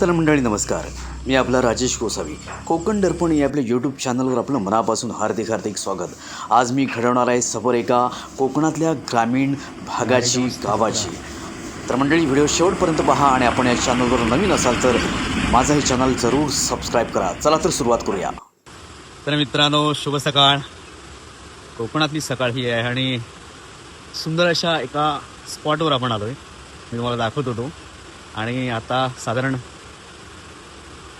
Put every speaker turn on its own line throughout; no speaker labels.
तर मंडळी नमस्कार. मी आपला राजेश गोसावी. कोकण दर्पण या आपल्या यूट्यूब चॅनलवर आपलं मनापासून हार्दिक हार्दिक स्वागत. आज मी घडवणार आहे सफर एका कोकणातल्या ग्रामीण भागाची गावाची. तर मंडळी व्हिडिओ शेवटपर्यंत पहा आणि आपण या चॅनलवर नवीन असाल तर माझं हे चॅनल जरूर सबस्क्राईब करा. चला तर सुरुवात करूया.
तर मित्रांनो शुभ सकाळ. कोकणातली सकाळ ही आहे आणि सुंदर अशा एका स्पॉटवर आपण आलो आहे मी तुम्हाला दाखवत होतो. आणि आता साधारण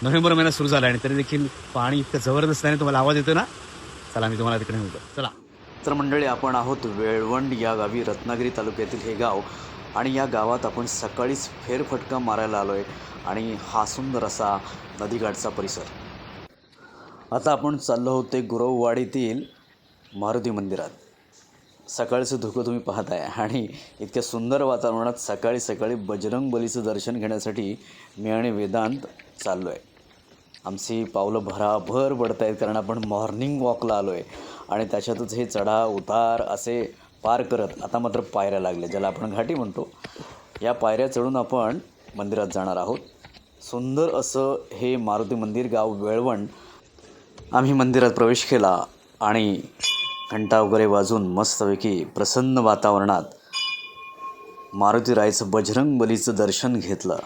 नोव्हेंबर महिना सुरू झाला आणि तरी देखील पाणी इतकं जबरदस्त आहे तुम्हाला आवाज येतो ना? चला मी तुम्हाला तिकडे म्हणतो चला.
तर मंडळी आपण आहोत वेळवंड या गावी रत्नागिरी तालुक्यातील हे गाव. आणि या गावात आपण सकाळीच फेरफटका मारायला आलो आहे आणि हा सुंदर असा नदीकाठचा परिसर. आता आपण चाललो आहोत ते गुरववाडीतील मारुती मंदिरात. सकाळचं धुकं तुम्ही पाहत आहे आणि इतक्या सुंदर वातावरणात सकाळी सकाळी बजरंग बलीचं दर्शन घेण्यासाठी मी आणि वेदांत चाललो आहे आमची पावलं भराभर पडत आहेत कारण आपण मॉर्निंग वॉकला आलो आहे आणि त्याच्यातच हे चढा उतार असे पार करत आता मात्र पायऱ्या लागल्या ज्याला आपण घाटी म्हणतो. या पायऱ्या चढून आपण मंदिरात जाणार आहोत. सुंदर असं हे मारुती मंदिर गाव वेळवण. आम्ही मंदिरात प्रवेश केला आणि घंटा वगैरे वाजून मस्तपैकी प्रसन्न वातावरणात मारुतीरायचं बजरंग बलीचं दर्शन घेतलं.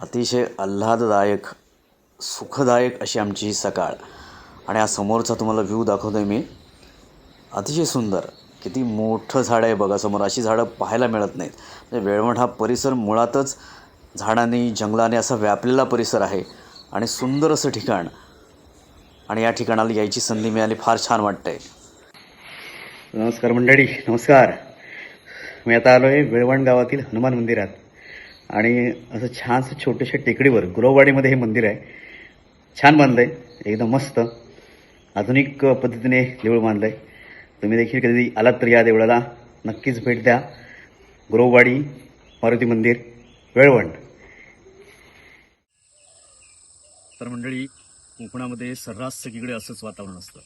अतिशय आल्हाददायक सुखदायक अशी आमची ही सकाळ. आणि हा समोरचा तुम्हाला व्ह्यू दाखवतो आहे मी. अतिशय सुंदर. किती मोठं झाड आहे बघा समोर. अशी झाडं पाहायला मिळत नाहीत. म्हणजे वेळवण हा परिसर मुळातच झाडांनी जंगलाने असा व्यापलेला परिसर आहे. आणि सुंदर असं ठिकाण. आणि या ठिकाणाला यायची संधी मिळाली. फार छान वाटतंय.
नमस्कार मंडळी. नमस्कार. मी आता आलो आहे वेळवण गावातील हनुमान मंदिरात. आणि असं छानसं छोट्याशा टेकडीवर गुरववाडीमध्ये हे मंदिर आहे. छान बांधलं आहे एकदम मस्त. आधुनिक पद्धतीने देऊळ बांधलं आहे तुम्ही देखील कधी आलात तर या देवळाला. नक्कीच भेट द्या. गुरववाडी मारुती मंदिर वेळवण तर मंडळी कोकणामध्ये सर्रास सगळीकडे असंच वातावरण असतं.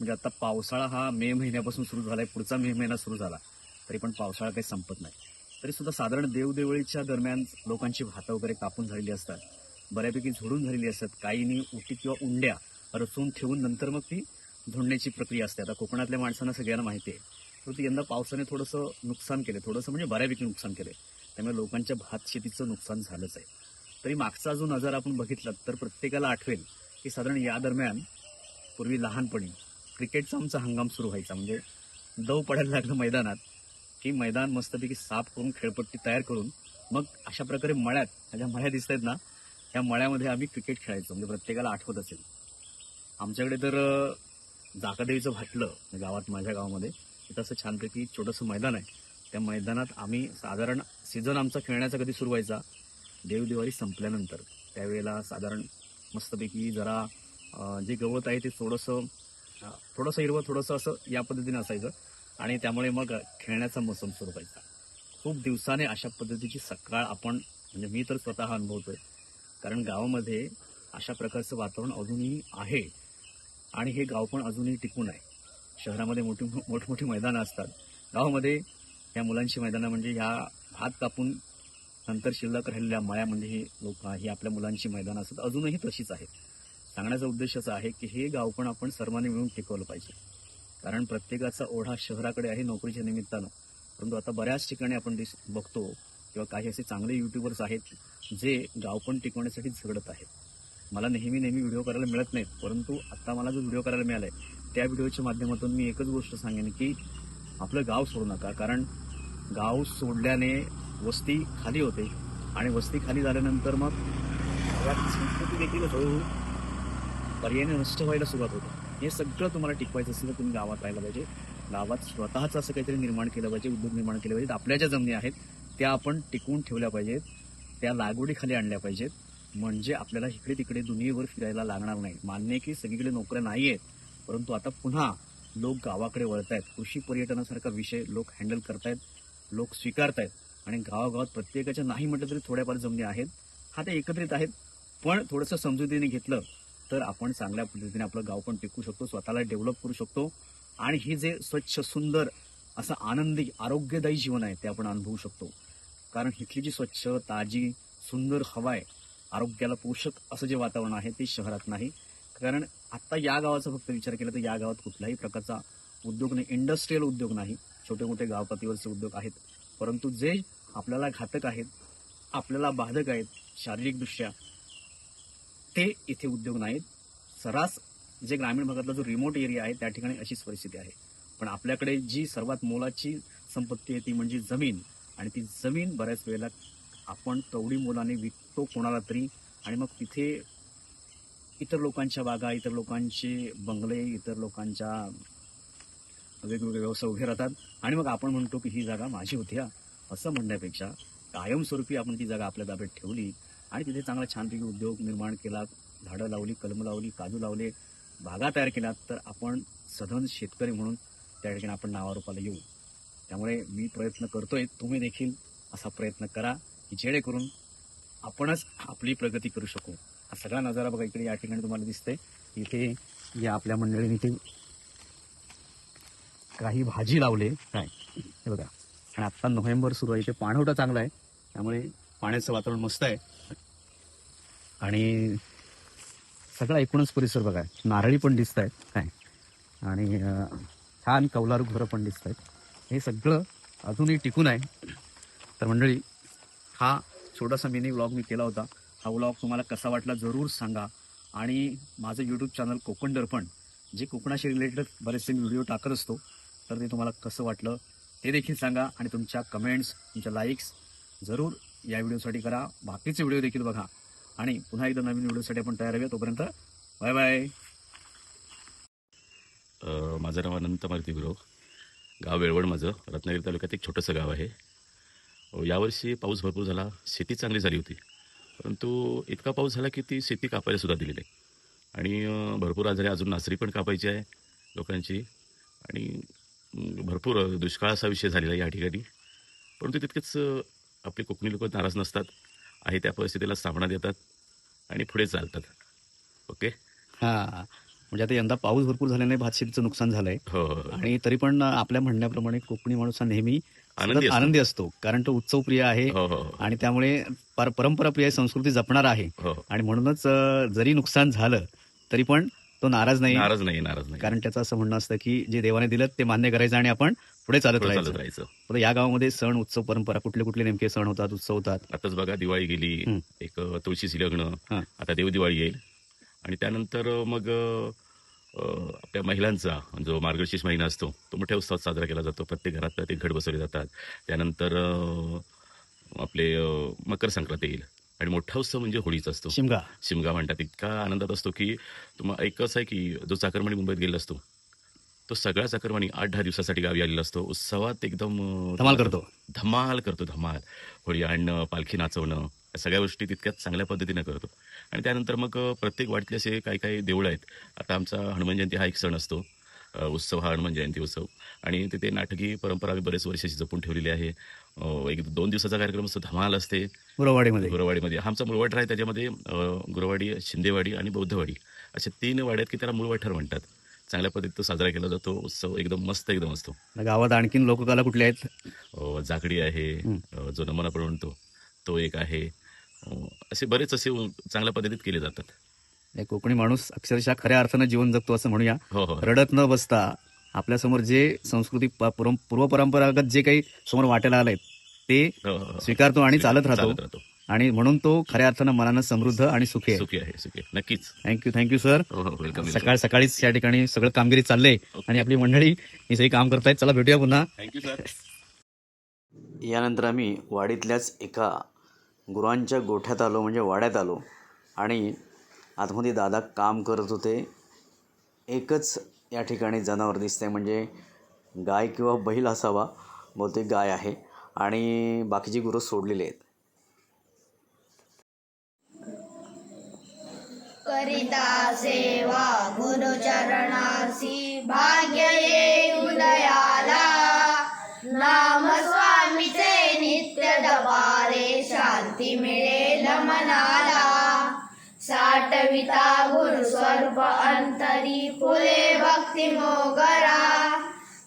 म्हणजे आता पावसाळा हा मे महिन्यापासून सुरू झालाय. पुढचा मे महिना सुरू झाला. तरी पण पावसाळा काही संपत नाही. तरी सुद्धा साधारण देवदेवळीच्या दरम्यान लोकांची भातं वगैरे कापून झालेली असतात. बऱ्यापैकी झोडून झालेली असतात. काहींनी उटी किंवा उंड्या रचून ठेवून नंतर मग ती झोडण्याची प्रक्रिया असते. आता कोकणातल्या माणसांना सगळ्यांना माहिती आहे परंतु यंदा पावसाने थोडंसं नुकसान केलं. थोडंसं म्हणजे बऱ्यापैकी नुकसान केलं. त्यामुळे लोकांच्या भात शेतीचं नुकसान झालंच आहे. तरी मागचा जो नजर आपण बघितला तर प्रत्येकाला आठवेल की साधारण या दरम्यान पूर्वी लहानपणी क्रिकेटचा आमचा हंगाम सुरू व्हायचा. म्हणजे दव पडायला लागलं मैदानात की मैदान मस्तपैकी साफ करून खेळपट्टी तयार करून मग अशा प्रकारे मळ्यात ज्या मळ्या दिसत आहेत ना त्या मळ्यामध्ये आम्ही क्रिकेट खेळायचो म्हणजे प्रत्येकाला आठवत असेल. आमच्याकडे तर जाकादेवीचं भाटलं म्हणजे गावात माझ्या गावामध्ये तिथं असं छानपैकी छोटंसं मैदान आहे. त्या मैदानात आम्ही साधारण सीझन आमचा खेळण्याचा कधी सुरू व्हायचा देवदिवाळी संपल्यानंतर. त्यावेळेला साधारण मस्तपैकी जरा जे गवत आहे ते थोडंसं थोडंसं हिरवं थोडंसं असं या पद्धतीने असायचं. आणि त्यामुळे मग खेळण्याचा मोसम सुरू व्हायचा. खूप दिवसाने अशा पद्धतीची सकाळ आपण म्हणजे मी तर स्वतः अनुभवतोय. कारण गावामध्ये अशा प्रकारचं वातावरण अजूनही आहे आणि हे गाव पण अजूनही टिकून आहे. शहरामध्ये मोठी मोठमोठी मैदानं असतात. गावामध्ये या मुलांची मैदानं म्हणजे ह्या भात कापून नंतर शिल्लक राहिलेल्या मळ्या म्हणजे ही लोक ही आपल्या मुलांची मैदानं असतात. अजूनही तशीच आहेत. सांगण्याचा उद्देश असा आहे की हे गाव पण आपण सर्वांनी मिळून टिकवलं पाहिजे. कारण प्रत्येकाचा ओढा शहराकडे आहे नोकरीच्या निमित्तानं. परंतु आता बऱ्याच ठिकाणी आपण दिस बघतो किंवा काही असे चांगले युट्यूबर्स आहेत जे गाव पण टिकवण्यासाठी झगडत आहेत. मला नेहमी नेहमी व्हिडिओ करायला मिळत नाहीत परंतु आत्ता मला जो व्हिडिओ करायला मिळाला आहे त्या व्हिडिओच्या माध्यमातून मी एकच गोष्ट सांगेन की आपलं गाव सोडू नका कारण गाव सोडल्याने वस्ती खाली होते आणि वस्ती खाली झाल्यानंतर मग संस्कृती देखील हळूहळू पर्यायने नष्ट व्हायला सुरुवात होते. हे सगळं तुम्हाला टिकवायचं असेल तर तुम्ही गावात राहायला पाहिजे. गावात स्वतःच असं काहीतरी निर्माण केलं पाहिजे उद्योग निर्माण केले पाहिजेत. आपल्या ज्या जमिनी आहेत त्या आपण टिकवून ठेवल्या पाहिजेत. त्या लागवडीखाली आणल्या पाहिजेत. म्हणजे आपल्याला इकडे तिकडे दुनियेवर फिरायला लागणार नाही. मान्य की सगळीकडे नोकऱ्या नाही आहेत परंतु आता पुन्हा लोक गावाकडे वळत आहेत कृषी पर्यटनासारखा विषय लोक हँडल करतायत. लोक स्वीकारतायत. आणि गावागावात प्रत्येकाच्या नाही म्हटलं तरी थोड्याफार जमिनी आहेत. हा ते एकत्रित आहेत. पण थोडंसं समजुतीने घेतलं तर आपण चांगल्या पद्धतीने आपलं गाव पण टिकू शकतो. स्वतःला डेव्हलप करू शकतो. आणि हे जे स्वच्छ सुंदर असं आनंदी आरोग्यदायी जीवन आहे ते आपण अनुभवू शकतो. कारण इथली जी स्वच्छ ताजी सुंदर हवा आहे आरोग्याला पोषक असं जे वातावरण आहे ते शहरात नाही. कारण आता या गावाचा फक्त विचार केला तर या गावात कुठल्याही प्रकारचा उद्योग नाही. इंडस्ट्रीयल उद्योग नाही. छोटे मोठे गावपातीवरचे उद्योग आहेत. परंतु जे आपल्याला घातक आहेत आपल्याला बाधक आहेत शारीरिकदृष्ट्या ते इथे उद्योग नाहीत. सरास जे ग्रामीण भागातला जो रिमोट एरिया आहे त्या ठिकाणी अशीच परिस्थिती आहे. पण आपल्याकडे जी सर्वात मोलाची संपत्ती आहे ती म्हणजे जमीन. आणि ती जमीन बऱ्याच वेळेला आपण तवडी मुलाने विकतो कोणाला तरी. आणि मग तिथे इतर लोकांच्या बागा इतर लोकांचे बंगले इतर लोकांच्या वेगवेगळे व्यवसाय उभे राहतात. आणि मग आपण म्हणतो की ही जागा माझी होती हा. असं म्हणण्यापेक्षा कायमस्वरूपी आपण ती जागा आपल्या ताब्यात ठेवली आणि तिथे चांगला छानपैकी उद्योग निर्माण केला झाडं लावली कलम लावली काजू लावले बागा तयार केल्या तर आपण सधन शेतकरी म्हणून त्या ठिकाणी आपण नावारूपाला येऊ. त्यामुळे मी प्रयत्न करतोय. तुम्ही देखील असा प्रयत्न करा की जेणेकरून आपणच आपली प्रगती करू शकू. हा सगळा नजारा बघा इकडे या ठिकाणी तुम्हाला दिसते इथे या आपल्या मंडळीने इथे काही भाजी लावले. काय? हे बघा. आणि आत्ता नोव्हेंबर सुरू आहे. इथे पाणवठा चांगला आहे. त्यामुळे पाण्याचं वातावरण मस्त आहे. आणि सगळा एकूणच परिसर बघा. नारळी पण दिसत आहेत काय? आणि छान कौलारू घरं पण दिसत आहेत हे सगळं अजूनही टिकून आहे. तर मंडळी हा छोटासा मिनी व्लॉग मी केला होता. हा व्लॉग तुम्हाला कसा वाटला जरूर सांगा. आणि माझं यूट्यूब चॅनल कोकण दर्पण जे कोकणाशी रिलेटेड बरेचसे मी व्हिडिओ टाकत असतो तर ते तुम्हाला कसं वाटलं ते देखील सांगा आणि तुमच्या कमेंट्स तुमच्या लाईक्स जरूर या व्हिडिओसाठी करा. बाकीचे व्हिडिओ देखील बघा. आणि पुन्हा एकदा नवीन व्हिडिओसाठी आपण तयार हवे तोपर्यंत बाय बाय
माझं नाव अनंत मारुती गुरव गाव वेळवड माझं. रत्नागिरी तालुक्यात एक छोटंसं गाव आहे. यावर्षी पाऊस भरपूर झाला. शेती चांगली झाली होती. परंतु इतका पाऊस झाला की ती शेती कापायला सुद्धा दिली आहे आणि भरपूर आजारी अजून नासरी पण कापायची आहे लोकांची. आणि भरपूर दुष्काळ असा विषय झालेला आहे या ठिकाणी. परंतु तितकेच आपले कोकणी लोक नाराज नसतात. आहे त्या परिस्थितीला सामना देतात आणि पुढे चालतात. ओके?
हां. म्हणजे आता यंदा पाऊस भरपूर झाल्याने भात शेतीचं नुकसान झालंय.
हो हो, हो.
आणि तरी पण आपल्या म्हणण्याप्रमाणे कोकणी माणूस हा नेहमी
आनंदी असतो.
कारण तो उत्सव प्रिय आहे
हो हो हो.
आणि त्यामुळे पर- परंपरा प्रिय संस्कृती जपणार आहे.
हो
आणि म्हणूनच जरी नुकसान झालं तरी पण तो नाराज नाही.
नाराज नाही नाराज नाही.
कारण त्याचं असं म्हणणं असतं की जे देवाने दिलं ते मान्य करायचं आणि आपण पुढे चालत राहायचं. या गावामध्ये सण उत्सव परंपरा कुठले कुठले नेमके सण होतात उत्सव होतात?
आताच बघा दिवाळी गेली. एक तुळशीची लग्न. आता देवदिवाळी येईल. आणि त्यानंतर मग आपल्या महिलांचा जो मार्गशीर्ष महिना असतो तो मोठ्या उत्सवात साजरा केला जातो. प्रत्येक घरात ते घट बसवले जातात. त्यानंतर आपले मकर संक्रांत येईल. आणि मोठा उत्सव म्हणजे होळीचा असतो.
शिमगा.
शिमगा म्हणतात. इतका आनंदात असतो की तुम्हाला एक असं आहे की जो चाकरमानी मुंबईत गेलेला असतो तो सगळा चाकरमानी आठ दहा दिवसासाठी गावी आलेला असतो. उत्सवात एकदम
धमाल करतो.
धमाल करतो धमाल. होळी आणणं पालखी नाचवणं सगळ्या गोष्टी तितक्याच चांगल्या पद्धतीनं करतो. आणि त्यानंतर मग प्रत्येक वाडीतले असे काही काही देवळं आहेत. आता आमचा हनुमान जयंती हा एक सण असतो. उत्सव हा हनुमान जयंती उत्सव. आणि तिथे नाटकी परंपरा आम्ही बरेच वर्षाची जपून ठेवलेली आहे. एक दोन दिवसाचा कार्यक्रम असतो धमाल असते.
गुरवाडीमध्ये.
गुरवाडीमध्ये. हा आमचा मुळवाटर आहे त्याच्यामध्ये गुरवाडी शिंदेवाडी आणि बौद्धवाडी अशा तीन वाड्यात की त्याला मुळवाठर म्हणतात. चांगल्या पद्धतीत तो साजरा केला जातो. उत्सव एकदम मस्त एकदम असतो.
गावात आणखीन लोककला कुठल्या आहेत?
अ, जाकडी आहे. जो नमन आपण म्हणतो तो एक आहे. असे बरेच असे चांगल्या पद्धतीत केले जातात.
एक कोकणी माणूस अक्षरशः खऱ्या अर्थानं जीवन जगतो असं म्हणूया.
हो हो.
रडत न बसता आपल्यासमोर जे संस्कृती पूर्वपरंपरागत जे काही समोर वाटेला आलंय ते
हो, हो, हो.
स्वीकारतो आणि चालत राहतो. आणि म्हणून तो खऱ्या अर्थानं मनानं समृद्ध आणि सुखी आहे.
सुखी आहे सुखी आहे. नक्कीच.
थँक्यू थँक्यू सर
वेलकम
सकाळ सकाळीच या ठिकाणी सगळं कामगिरी चाललंय आणि आपली मंडळी ही सगळी काम करतायत. चला भेटूया पुन्हा.
थँक्यू सर
यानंतर आम्ही वाडीतल्याच एका गुरांच्या गोठ्यात आलो म्हणजे वाड्यात आलो. आणि आतमध्ये दादा काम करत होते. एकच या ठिकाणी जनावर दिसते म्हणजे गाय किंवा बैल असावा बहुतेक गाय आहे. आणि बाकीची गुरं सोडलेली आहेत.
करिता सेवा गुरुचरणासी भाग्य उदया शांती मिळेल मनाला. साठविता गुरु स्वरूप अंतरी फुले भक्ती मोगरा.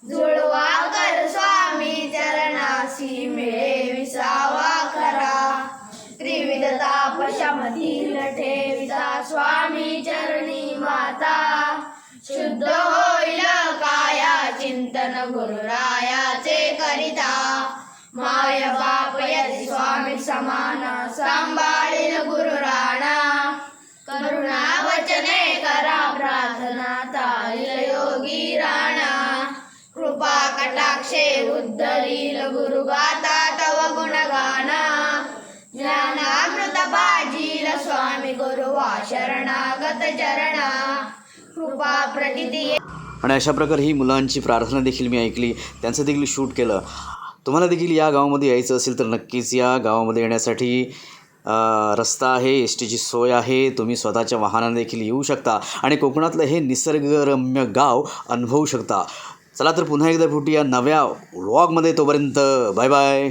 जुळवा कर स्वामी चरणासी मिळे विसावा करा त्रिविध ताप शमती ठेविता स्वामी चरणी माता. शुद्ध होईल काया चिंतन गुरुरायाचे करिता. माय बाप సమాన स्वामी గురు सांभाळील गुरुराणा. వచనే కరా करा प्रार्थना యోగి योगी राणा. कृपा कटाक्षे గురు గాతా తవ गुणगाना. జ్ఞానామృత బాజీల स्वामी गुरुवा शरणागत चरणा. कृपा प्रचिती
आणि अशा प्रकारे ही मुलांची प्रार्थना देखील मी ऐकली. त्यांचं देखील शूट केलं. तुम्हाला देखील या गावामध्ये यायचं असेल तर नक्कीच या गावामध्ये येण्यासाठी रस्ता आहे एस टीची सोय आहे तुम्ही स्वतःच्या वाहनाने देखील येऊ शकता आणि कोकणातलं हे निसर्गरम्य गाव अनुभवू शकता. चला तर पुन्हा एकदा भेटूया नव्या व्लॉगमध्ये तोपर्यंत बाय बाय.